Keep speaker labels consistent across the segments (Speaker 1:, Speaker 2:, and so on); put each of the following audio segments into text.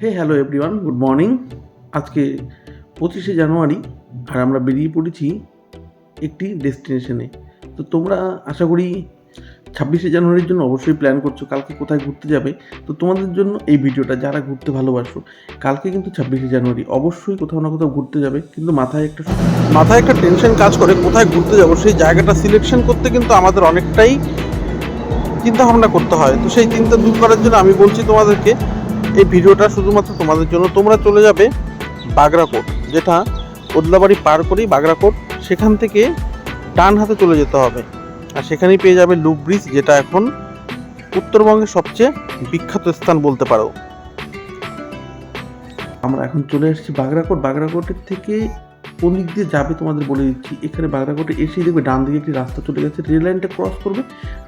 Speaker 1: Hey hello everyone good morning আজকে পঁচিশে জানুয়ারি আর আমরা বেরিয়ে পড়েছি একটি ডেস্টিনেশনে তো তোমরা আশা করি ছাব্বিশে জানুয়ারির জন্য অবশ্যই প্ল্যান করছ, কালকে কোথায় ঘুরতে যাবে। তো তোমাদের জন্য এই ভিডিওটা, যারা ঘুরতে ভালোবাসো, কালকে কিন্তু ছাব্বিশে জানুয়ারি। অবশ্যই কোথাও না কোথাও ঘুরতে যাবে, কিন্তু মাথায় একটা মাথায় একটা টেনশন কাজ করে কোথায় ঘুরতে যাব। সেই জায়গাটা সিলেকশন করতে কিন্তু আমাদের অনেকটাই চিন্তা ভাবনা করতে হয়। তো সেই চিন্তা দূর করার জন্য আমি বলছি তোমাদেরকে এই ভিডিওটা শুধুমাত্র তোমাদের জন্য। তোমরা চলে যাবে বাগরাকোট, যেটা ওদলাবাড়ি পার করেই বাগরাকোট, সেখান থেকে ডান হাতে চলে যেতে হবে। আর সেখানেই পেয়ে যাবে লুপ ব্রিজ, যেটা এখন উত্তরবঙ্গের সবচেয়ে বিখ্যাত স্থান বলতে পারো। আমরা এখন চলে এসেছি বাগরাকোট। বাগরাকোটের থেকে কোন দিক দিয়ে যাবে তোমাদের বলে দিচ্ছি। এখানে বাগরাকোটে এসেই দেখবে ডান দিকে একটি রাস্তা চলে গেছে। রেল লাইনটা ক্রস করবে।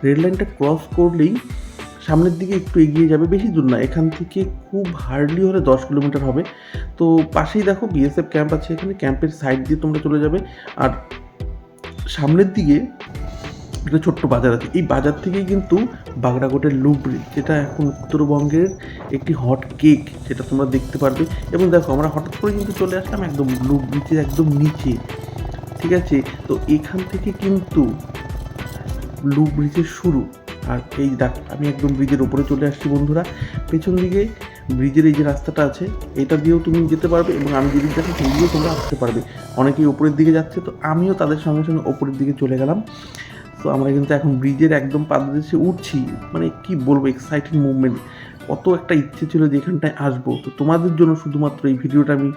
Speaker 1: রেল লাইনটা ক্রস করলেই সামনের দিকে একটু এগিয়ে যাবে, বেশি দূর না, এখান থেকে খুব হার্ডলি হলে দশ কিলোমিটার হবে। তো পাশেই দেখো বিএসএফ ক্যাম্প আছে, এখানে ক্যাম্পের সাইড দিয়ে তোমরা চলে যাবে। আর সামনের দিকে একটা ছোট্ট বাজার আছে, এই বাজার থেকেই কিন্তু বাগড়াকোটের লুবরি যেটা এখন উত্তরবঙ্গের একটি হট কেক যেটা তোমরা দেখতে পারবে। এবং দেখো, আমরা হঠাৎ করে কিন্তু চলে আসলাম একদম লুব ব্রিজের একদম নিচে, ঠিক আছে? তো এখান থেকে কিন্তু লুব ব্রিজের শুরু। আর এই দেখ, আমি একদম ব্রিজের ওপরে চলে আসছি বন্ধুরা। পেছন দিকে ব্রিজের এই যে রাস্তাটা আছে, এটা দিয়েও তুমি যেতে পারবে এবং আমি যেদিক যাচ্ছি সেই দিয়েও তোমরা আসতে পারবে। অনেকেই ওপরের দিকে যাচ্ছে, তো আমিও তাদের সঙ্গে সঙ্গে ওপরের দিকে চলে গেলাম। তো আমরা কিন্তু এখন ব্রিজের একদম পাদদেশে উঠছি। মানে কি বলব এক্সাইটিং মুভমেন্ট কত একটা ইচ্ছে ছিল যে এখানটায় আসব। তো তোমাদের জন্য শুধুমাত্র এই ভিডিওটা আমি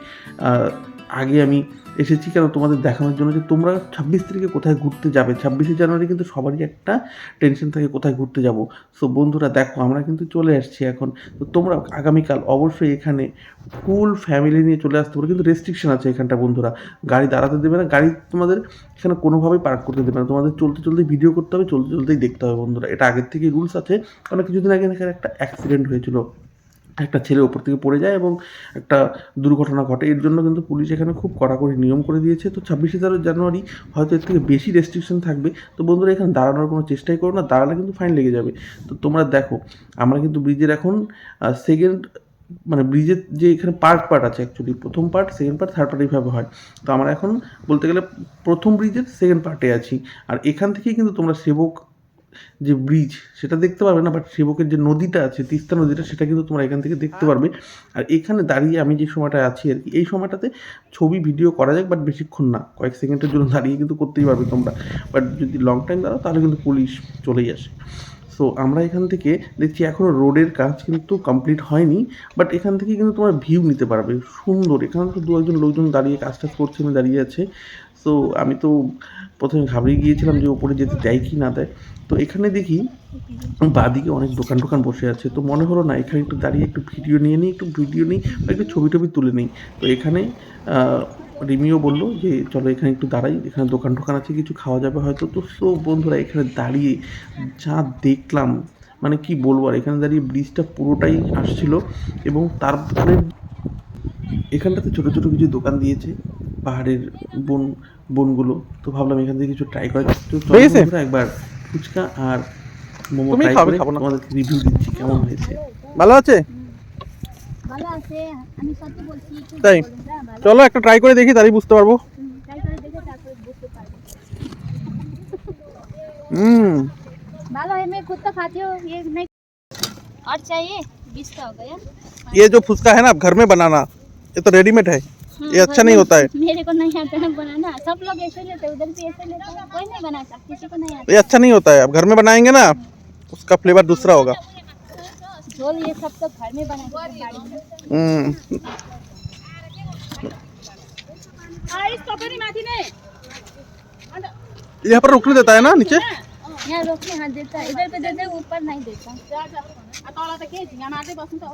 Speaker 1: আগে আমি এসেছি কেন তোমাদের দেখানোর জন্য যে তোমরা ছাব্বিশ তারিখে কোথায় ঘুরতে যাবে? ছাব্বিশে জানুয়ারি কিন্তু সবারই একটা টেনশন থাকে কোথায় ঘুরতে যাব। সো বন্ধুরা দেখো, আমরা কিন্তু চলে আসছি এখন। তো তোমরা আগামীকাল অবশ্যই এখানে ফুল ফ্যামিলি নিয়ে চলে আসতে পারো। কিন্তু রেস্ট্রিকশন আছে এখানটা বন্ধুরা। গাড়ি দাঁড়াতে দেবে না। গাড়ি তোমাদের এখানে কোনোভাবেই পার্ক করতে দেবে না। তোমাদের চলতে চলতে ভিডিও করতে হবে, চলতে চলতেই দেখতে হবে বন্ধুরা। এটা আগের থেকেই রুলস আছে। কারণ কিছুদিন আগে এখানে একটা অ্যাক্সিডেন্ট হয়েছিল। একটা ছেলে ওপর থেকে পড়ে যায় এবং একটা দুর্ঘটনা ঘটে। এর জন্য কিন্তু পুলিশ এখানে খুব কড়াকড়ি নিয়ম করে দিয়েছে। তো ছাব্বিশে তেরো জানুয়ারি হয়তো এর থেকে বেশি রেস্ট্রিকশন থাকবে। তো বন্ধুরা, এখানে দাঁড়ানোর কোনো চেষ্টাই করো না। দাঁড়ালে কিন্তু ফাইন লেগে যাবে। তো তোমরা দেখো, আমরা কিন্তু ব্রিজের এখন সেকেন্ড মানে ব্রিজের যে এখানে পার্ট পার্ট আছে অ্যাকচুয়ালি প্রথম part second part third part এইভাবে হয়। তো আমরা এখন বলতে গেলে প্রথম ব্রিজের সেকেন্ড পার্টে আছি। আর এখান থেকেই কিন্তু তোমরা সেবক যে ব্রিজ সেটা দেখতে পারবে না বাট সেবকের যে নদীটা আছে তিস্তা নদীটা সেটা কিন্তু তোমরা এখান থেকে দেখতে পারবে। আর এখানে দাঁড়িয়ে আমি যে সময়টা আছি আর কি এই সময়টাতে ছবি ভিডিও করা যাক বাট বেশিক্ষণ না। কয়েক সেকেন্ডের জন্য দাঁড়িয়ে কিন্তু করতেই পারবে তোমরা। বাট যদি লং টাইম দাঁড়াও তাহলে কিন্তু পুলিশ চলেই আসে। সো আমরা এখান থেকে দেখছি এখনও রোডের কাজ কিন্তু কমপ্লিট হয়নি বাট এখান থেকে কিন্তু তোমার ভিউ নিতে পারবে। সুন্দর, এখানে তো দু একজন লোকজন দাঁড়িয়ে কাজ টাজ করছে আমি দাঁড়িয়ে আছে। সো আমি তো প্রথমে ঘাবড়িয়ে গিয়েছিলাম যে ওপরে যেতে দেয় কি না দেয়। তো এখানে দেখি বাদিকে অনেক দোকান টোকান বসে আছে। তো মনে হলো না, এখানে একটু দাঁড়িয়ে একটু ভিডিও নিয়ে নিই, একটু ভিডিও নিই বা একটু ছবি টবি তুলে নিই। তো এখানে রিমিও বলল যে চলো এখানে একটু দাঁড়াই এখানে দোকান টোকান আছে কিছু খাওয়া যাবে হয়তো। তো সো বন্ধুরা এখানে দাঁড়িয়ে যা দেখলাম মানে কি বলব আর এখানে দাঁড়িয়ে ব্রিজটা পুরোটাই আসছিল এবং তারপরে এখানটাতে ছোটো ছোটো কিছু দোকান দিয়েছে পাহাড়ের বন বনগুলো। তো ভাবলাম এখান থেকে কিছু ট্রাই করা একবার ফুচকা আর মোমো ট্রাই করে। তোমাদেরকে রিভিউ দিচ্ছি কেমন হয়েছে।
Speaker 2: ভালো আছে? তাই?
Speaker 3: বলুন না, ভালো
Speaker 2: চলো একটা ট্রাই করে দেখি তাহলেই বুঝতে পারবো
Speaker 3: ট্রাই করে দেখে তারপরে বুঝতে পারবে
Speaker 2: হুম
Speaker 3: भालो है मैं खुद तो खाती हूँ ये नहीं और चाहिए बीस का हो गया
Speaker 2: ये जो फुचका है ना आप घर में बनाना ये तो रेडीमेड है ये अच्छा नहीं होता है
Speaker 3: मेरे को नहीं आता है बनाना सब लोग ऐसे लेते हैं उधर भी ऐसे लेते हैं कोई नहीं बनाता किसी को नहीं आता
Speaker 2: ये अच्छा नहीं होता है आप घर में बनाएंगे ना उसका फ्लेवर दूसरा होगा
Speaker 3: झोल ये सब तो घर में बनाते हैं गाड़ी में
Speaker 2: हम्म यहाँ पर रुकने देता है ना नीचे
Speaker 3: यहाँ रोकने हाथ देता है इधर पे देते हैं, ऊपर नहीं देता चटनी वहाँ पे भी है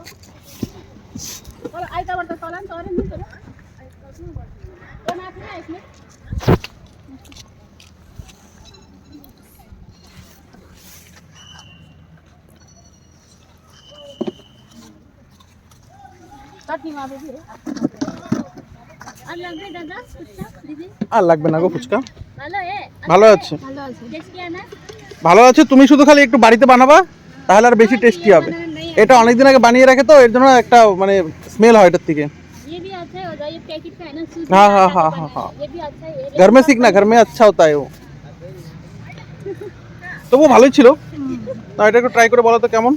Speaker 3: और लग रही दादा कुछ दीदी
Speaker 2: আর লাগবে না গো ফুচকা
Speaker 3: ভালো এ
Speaker 2: ভালো আছে
Speaker 3: ভালো আছে টেস্টি না
Speaker 2: ভালো আছে তুমি শুধু খালি একটু বাড়িতে বানাবা তাহলে আর বেশি টেস্টি হবে এটা অনেকদিন আগে বানিয়ে রাখে তো এর জন্য একটা মানে স্মেল হয় এটার থেকে
Speaker 3: ये भी अच्छा है होता है ये पैकेट का है ना सूजी
Speaker 2: हाँ,
Speaker 3: का
Speaker 2: हाँ,
Speaker 3: आटा
Speaker 2: हाँ,
Speaker 3: का
Speaker 2: हाँ,
Speaker 3: बना है।
Speaker 2: हाँ।
Speaker 3: ये भी अच्छा है ये
Speaker 2: घर में सीखना घर में अच्छा होता है वो তবু ভালোই ছিল না এটা একটু ট্রাই করে বলো তো কেমন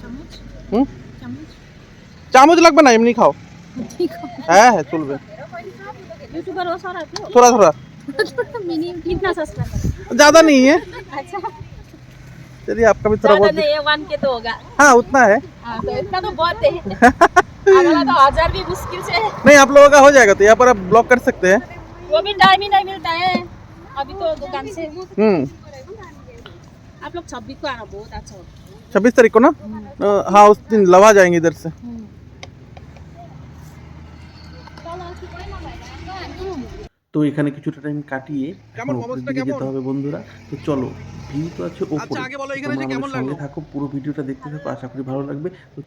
Speaker 3: চামচ
Speaker 2: হুম
Speaker 3: চামচ
Speaker 2: চামচ লাগবে না এমনি খাও
Speaker 3: ठीक है
Speaker 2: হ্যাঁ হ্যাঁ চলবে
Speaker 3: यूट्यूबर हो सारा क्यों
Speaker 2: थोड़ा थोड़ा
Speaker 3: मिनी कितना सस्ता है
Speaker 2: ज्यादा नहीं है
Speaker 3: अच्छा
Speaker 2: चलिए आपका भी थोड़ा
Speaker 4: ज्यादा
Speaker 2: बहुत
Speaker 4: नहीं है वन के तो होगा
Speaker 2: हाँ उतना है
Speaker 4: हाँ तो इतना तो बहुत है अगला तो हजार भी मुश्किल से है
Speaker 2: नहीं आप लोगों का हो जाएगा तो यहाँ पर आप ब्लॉक कर सकते हैं
Speaker 4: वो भी टाइम ही नहीं मिलता है अभी तो दुकान से
Speaker 2: हम्म
Speaker 4: आप लोग छब्बीस को आना बहुत अच्छा होगा
Speaker 2: छब्बीस तारीख को ना अ, हाँ उस दिन लवा जाएंगे इधर से
Speaker 1: তো এখানে কিছুটা টাইম কাটিয়ে দিকে যেতে
Speaker 2: কেমন?
Speaker 1: হবে বন্ধুরা। তো চলো ভিউ তো আছে ওপরে।
Speaker 2: আচ্ছা, আগে বলো এখানে যে কেমন
Speaker 1: আমাদের সঙ্গে থাকো পুরো ভিডিওটা দেখতে থাকো আশা করি ভালো লাগবে। তো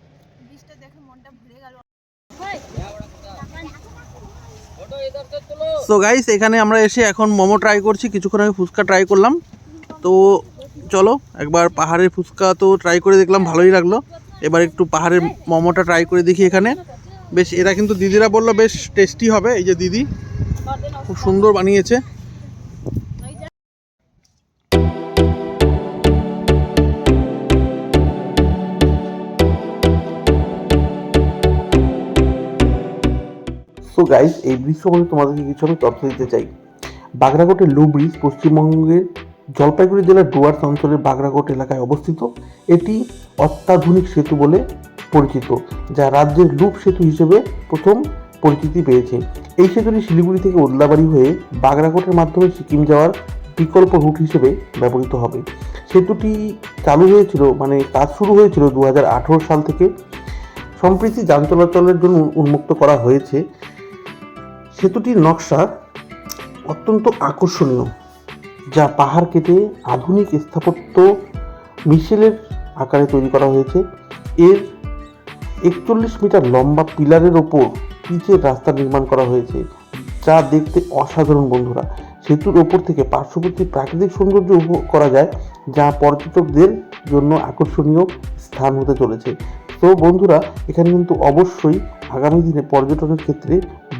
Speaker 2: সো গাইস এখানে আমরা এসে এখন মোমো ট্রাই করছি। কিছুক্ষণ আগে ফুচকা ট্রাই করলাম। তো চলো একবার পাহাড়ের ফুচকা তো ট্রাই করে দেখলাম ভালোই লাগল। এবার একটু পাহাড়ের মোমোটা ট্রাই করে দেখি এখানে। বেশ এরা কিন্তু দিদিরা বলল বেশ টেস্টি হবে, এই যে দিদি খুব সুন্দর বানিয়েছে।
Speaker 1: সো গাইস এই সম্বন্ধে তোমাদেরকে কিছু আমি তথ্য দিতে চাই। বাগরাকোটের লো ব্রিজ পশ্চিমবঙ্গের জলপাইগুড়ি জেলার ডুয়ার্স অঞ্চলের বাগরাকোট এলাকায় অবস্থিত। এটি অত্যাধুনিক সেতু বলে পরিচিত, যা রাজ্যের লুপ সেতু হিসেবে প্রথম পরিচিতি পেয়েছে। এই সেতুটি শিলিগুড়ি থেকে ওদলাবাড়ি হয়ে বাগরাকোটের মাধ্যমে সিকিম যাওয়ার বিকল্প রুট হিসেবে ব্যবহৃত হবে। সেতুটি চালু হয়েছিল মানে কাজ শুরু হয়েছিল দু হাজার আঠেরো সাল থেকে। সম্প্রতি যান চলাচলের জন্য উন্মুক্ত করা হয়েছে। সেতুটির নকশা অত্যন্ত আকর্ষণীয়, যা পাহাড় কেটে আধুনিক স্থাপত্য মিশেলের আকারে তৈরি করা হয়েছে। এর একচল্লিশ মিটার লম্বা পিলারের ওপর পিচের রাস্তা নির্মাণ করা হয়েছে, যা দেখতে অসাধারণ বন্ধুরা। সেতুর ওপর থেকে পার্শ্ববর্তী প্রাকৃতিক সৌন্দর্য উপভোগ করা যায়, যা পর্যটকদের জন্য আকর্ষণীয় স্থান হতে চলেছে। তো বন্ধুরা, এখানে কিন্তু অবশ্যই আগামী দিনে পর্যটনের ক্ষেত্রে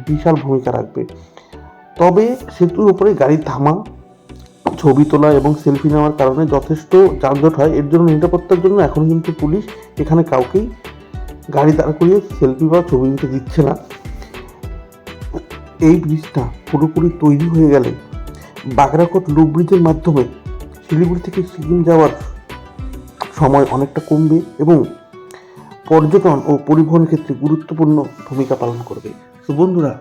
Speaker 1: বিশাল ভূমিকা রাখবে। তবে সেতুর উপরে গাড়ি থামা ছবি তোলা এবং সেলফি নেওয়ার কারণে যথেষ্ট যানজট হয়। এর জন্য নিরাপত্তার জন্য এখন কিন্তু পুলিশ এখানে কাউকেই গাড়ি দাঁড় করিয়ে সেলফি বা ছবি নিতে দিচ্ছে না। এই ব্রিজটা পুরোপুরি তৈরি হয়ে গেলে বাগরাকোট লুপ ব্রিজের মাধ্যমে শিলিগুড়ি থেকে সিকিম যাওয়ার সময় অনেকটা কমবে এবং পর্যটন ও পরিবহন ক্ষেত্রে গুরুত্বপূর্ণ ভূমিকা পালন করবে। তো বন্ধুরা,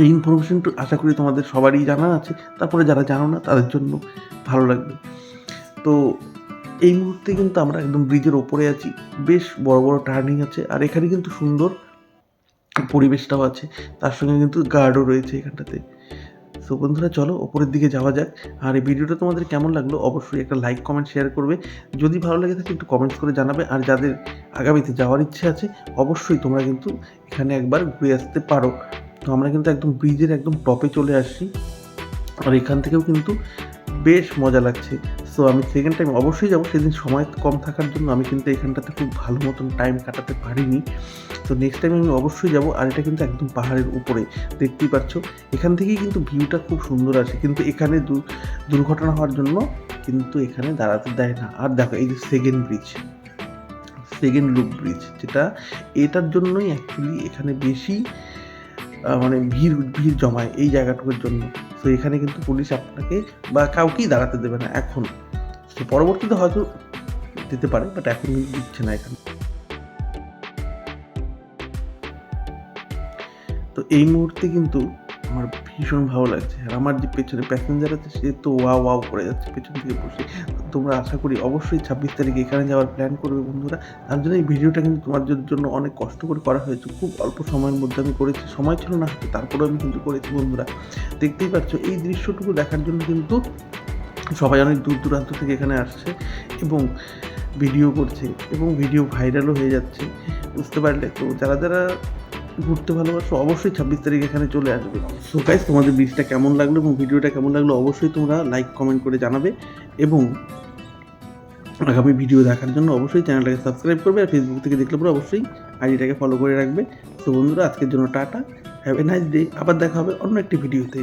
Speaker 1: এই ইনফরমেশনটা আশা করি তোমাদের সবারই জানা আছে। তারপরে যারা জানো না, তাদের জন্য ভালো লাগবে। তো এই মুহূর্তে কিন্তু আমরা একদম ব্রিজের ওপরে আছি। বেশ বড় বড় টার্নিং আছে আর এখানে কিন্তু সুন্দর পরিবেশটাও আছে। তার সঙ্গে কিন্তু গার্ডও রয়েছে এখানটাতে। তো বন্ধুরা, চলো ওপরের দিকে যাওয়া যাক। আর এই ভিডিওটা তোমাদের কেমন লাগল অবশ্যই একটা লাইক কমেন্ট শেয়ার করবে। যদি ভালো লাগে থাকে একটু কমেন্টস করে জানাবে। আর যাদের আগামীতে যাওয়ার ইচ্ছে আছে, অবশ্যই তোমরা কিন্তু এখানে একবার ঘুরে আসতে পারো। তো আমরা কিন্তু একদম ব্রিজের একদম টপে চলে আসছি। আর এখান থেকেও কিন্তু বেশ মজা লাগছে। সো আমি সেকেন্ড টাইম অবশ্যই যাব। সেদিন সময় কম থাকার জন্য আমি কিন্তু এখানটাতে খুব ভালো মতন টাইম কাটাতে পারিনি। তো নেক্সট টাইম আমি অবশ্যই যাব। আর এটা কিন্তু একদম পাহাড়ের উপরে। দেখতেই পাচ্ছ? এখান থেকেই কিন্তু ভিউটা খুব সুন্দর আসে কিন্তু এখানে দুর্ঘটনা হওয়ার জন্য কিন্তু এখানে দাঁড়াতে দেয় না। আর দেখো, এই যে second bridge second loop bridge যেটা, এটার জন্যই অ্যাকচুয়ালি এখানে বেশি মানে ভিড় ভিড় জমায় এই জায়গাটুকুর জন্য। তো এখানে কিন্তু পুলিশ আপনাকে বা কাউকেই দাঁড়াতে দেবে না এখন। তো পরবর্তীতে হয়তো দিতে পারে বাট এখন দিচ্ছে না এখানে। তো এই মুহূর্তে কিন্তু আমার ভীষণ ভালো লাগছে। আর আমার যে পেছনে প্যাসেঞ্জার আছে, সে তো ওয়া ওয়াও করে যাচ্ছে পেছন থেকে বসে। তোমরা আশা করি অবশ্যই ছাব্বিশ তারিখে এখানে যাওয়ার প্ল্যান করবে বন্ধুরা। তার জন্য এই ভিডিওটা কিন্তু তোমাদের জন্য অনেক কষ্ট করে করা হয়েছে। খুব অল্প সময়ের মধ্যে আমি করেছি। সময় ছিল না হাতে তারপরেও আমি কিন্তু করেছি বন্ধুরা। দেখতেই পাচ্ছ, এই দৃশ্যটুকু দেখার জন্য কিন্তু সবাই অনেক দূর দূরান্ত থেকে এখানে আসছে এবং ভিডিও করছে এবং ভিডিও ভাইরালও হয়ে যাচ্ছে। বুঝতে পারলে তো যারা যারা ঘুরতে ভালোবাসো, অবশ্যই ছাব্বিশ তারিখ এখানে চলে আসবে। সো গাইজ তোমাদের ব্রিজটা কেমন লাগল এবং ভিডিওটা কেমন লাগল অবশ্যই তোমরা লাইক কমেন্ট করে জানাবে এবং আগামী ভিডিও দেখার জন্য অবশ্যই চ্যানেলটাকে সাবস্ক্রাইব করবে আর ফেসবুক থেকে দেখলে পরে অবশ্যই আইডিটাকে ফলো করে রাখবে। তো বন্ধুরা, আজকের জন্য tata. Have a nice day আবার দেখা হবে অন্য একটি ভিডিওতে